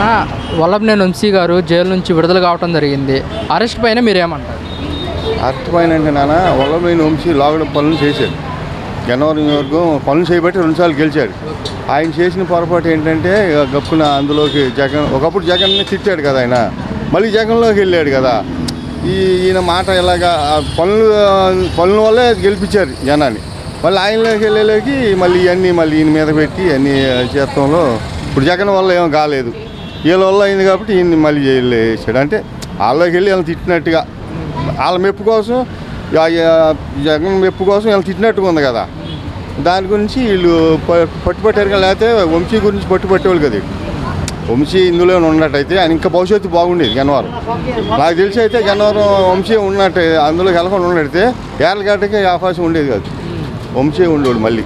అన్న వల్లభనేని వంశీ గారు జైలు నుంచి విడుదల కావడం జరిగింది. అరెస్ట్ పైన మీరేమంటారు? అంటే నాన్న. వల్లభనేని వంశీ లాగడ పనులు చేశాడు. జనవరి వరకు పనులు చేయబట్టి రెండుసార్లు గెలిచాడు. ఆయన చేసిన పొరపాటు ఏంటంటే గప్పున అందులోకి జగన్ ఒకప్పుడు జగన్ తిట్టాడు కదా ఆయన. మళ్ళీ జగన్లోకి వెళ్ళాడు కదా. ఈ ఈయన మాట ఇలాగా పనులు పనుల వల్లే గెలిపించారు జనాన్ని. మళ్ళీ ఆయనలోకి వెళ్ళేలోకి మళ్ళీ ఇవన్నీ మళ్ళీ ఈయన మీద పెట్టి అన్నీ చేస్తంలో ఇప్పుడు జగన్ వల్ల ఏం కాలేదు. వీళ్ళ వల్ల అయింది కాబట్టి ఈయన్ని మళ్ళీ జైలు వేసాడు అంటే వాళ్ళకి వెళ్ళి వీళ్ళని తిట్టినట్టుగా వాళ్ళ మెప్పు కోసం జగన్ మెప్పు కోసం వీళ్ళని తిట్టినట్టుగా ఉంది కదా. దాని గురించి వీళ్ళు ప- పట్టుపట్టారు కదా లేకపోతే వంశీ గురించి పట్టుపట్టేవాళ్ళు కదా వంశీ ఇందులో ఉన్నట్టయితే ఆయన ఇంకా భవిష్యత్తు బాగుండేది గన్నవరం. నాకు తెలిసి అయితే గన్నవరం వంశీ ఉన్నట్టు అందులో వెళ్ళకుండా ఉన్నట్టయితే ఏళ్ళగడ్డకి అవకాశం ఉండేది కాదు. వంశీ ఉండేవాడు మళ్ళీ.